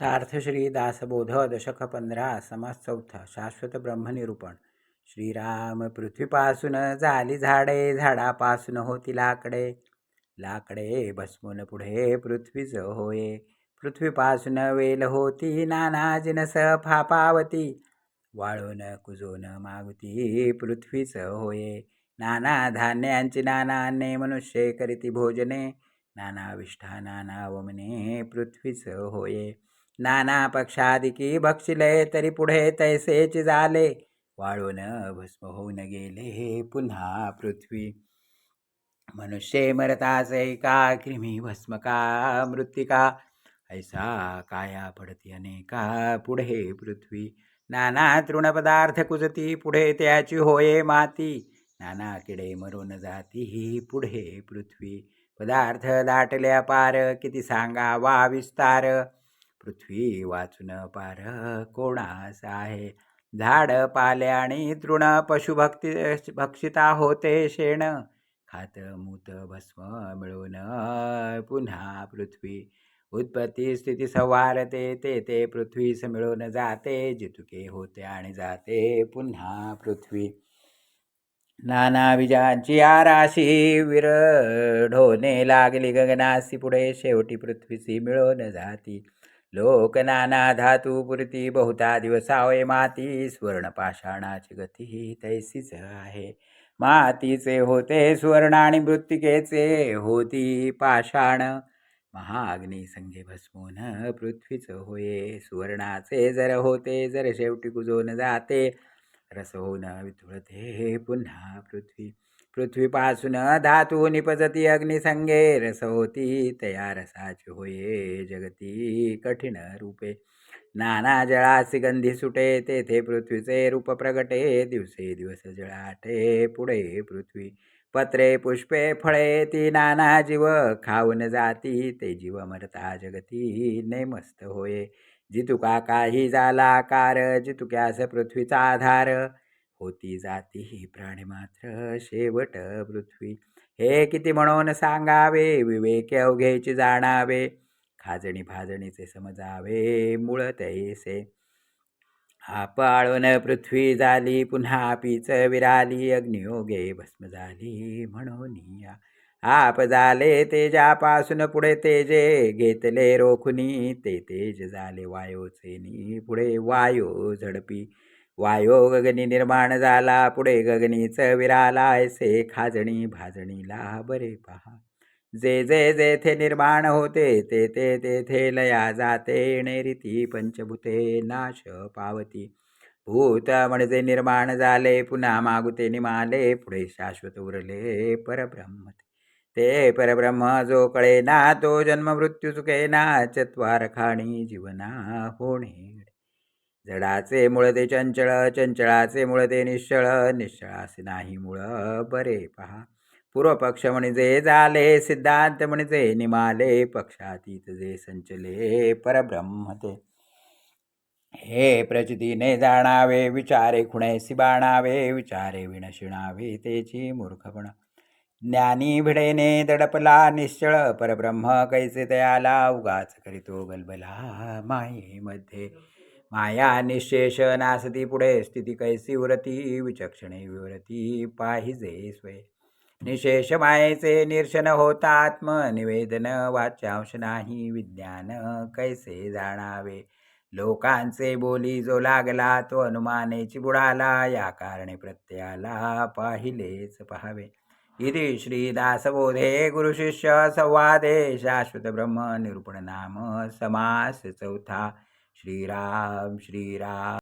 सार्थ श्री दासबोध दशक पंधरा समास चौथा शाश्वत ब्रह्मनिरूपण. श्रीराम पृथ्वीपासून झाली झाडे झाडापासून होती लाकडे. लाकडे भस्मून पुढे पृथ्वीच होये. पृथ्वीपासून वेल होती नाना जिनस फापावती. वाळून कुजून मागती पृथ्वीच होये. नाना धान्यांची नाना अन्ने मनुष्य करीती भोजने. नाना विष्ठा नाना वमने पृथ्वीच होये. नाना पक्षादिकी भक्षिले तरी पुढे तैसेच झाले वाळून भस्म होऊन गेले पुन्हा पृथ्वी. मनुष्य मरताच का? क्रिमी भस्म का? मृत्तिका ऐसा काया पडती अनेका पुढे पृथ्वी. नाना तृणपदार्थ कुजती पुढे त्याची होये माती. नाना किडे मरून जाती ही पुढे पृथ्वी. पदार्थ दाटल्या पार किती सांगा वा विस्तार. पृथ्वी वाचून पार कोणास आहे? झाड पाल्या आणि तृण पशुभक्ती भक्षिता होते शेण. खात मूत भस्म मिळून पुन्हा पृथ्वी. उत्पत्ती स्थिती संवारते ते ते पृथ्वीस मिळून जाते. जितुके होते आणि जाते पुन्हा पृथ्वी. नाना विजांची आराशी विरढोने लागली. गगनासी पुढे शेवटी पृथ्वीची मिळून जाती. लोकनाना धातू पुरती बहुता दिवसावय माती सुवर्ण पाषाणाची गती तैसीच आहे. मातीचे होते सुवर्ण आणि मृत्तिकेचे होती पाषाण. महाअग्नी संगे भस्मोन पृथ्वीच होये सुवर्णाचे जर होते जर शेवटी कुजून जाते. रस होऊन हे पुन्हा पृथ्वी. पृथ्वीपासून धातू निपजती अग्निसंगे रस होती तया रसाची होये जगती कठीण रूपे. नाना जळासी गंधी सुटे तेथे पृथ्वीचे रूप प्रगटे दिवसे दिवस जळाटे पुढे पृथ्वी. पत्रे पुष्पे फळे ती नाना जीव खाऊन जाती ते जीव मरता जगती नेमस्त होये. जितुका काही झाला कार जितुक्यास पृथ्वीचा आधार होती जाती ही प्राणी मात्र शेवट पृथ्वी. हे किती म्हणून सांगावे? विवेक अवघेची जाणावे. खाजणी भाजणीचे समजावे मूळ तैसे पाळून पृथ्वी झाली पुन्हा पीच विराली अग्नियोगे भस्म झाली म्हणून या. आप झाले तेजापासून पुढे तेजे घेतले रोखुनी ते तेज झाले वायोचेनी पुढे वायो झडपी. वायो गगनी निर्माण झाला पुढे गगनीच विराला ऐसे खाजणी भाजणीला बरे पहा. जे जे जेथे निर्माण होते ते ते तेथे लया जाते नेरीती पंचभूते नाश पावती. भूत म्हणजे निर्माण झाले पुन्हा मागुते निमाले पुढे शाश्वत उरले परब्रह्म ते परब्रह्म जो कळे ना तो जन्म मृत्यू चुके ना चत्वार खाणी जीवना होणे. जडाचे मुळ ते चंचळ चंचळाचे मुळ ते निश्चळ निश्चळाचे नाही मुळ बरे पहा. पूर्वपक्ष म्हणजे झाले सिद्धांत म्हणजे निमाले पक्षातीत जे संचले परब्रह्म ते. हे प्रचितीने जाणावे विचारे खुणे बाणावे विचारे विणशिणावे तेची मूर्खपणा. ज्ञानी भिडेने दडपला निश्चळ परब्रह्म कैसे तयाला उगाच करीतो गलबला मायेमध्ये. माया निशेष नासती पुढे स्थिती कैसी उरती विचक्षणे विवरती पाहिजे स्वय निशेष मायेचे निर्शन होता आत्मनिवेदन वाच्यांश नाही विज्ञान कैसे जाणावे. लोकांचे बोली जो लागला तो अनुमानेची बुडाला या कारणे प्रत्ययाला पाहिलेच पहावे. इति श्रीदासबोधे गुरुशिष्य संवादे शाश्वत ब्रह्म निरूपण नाम समास चौथा। श्रीराम श्रीराम।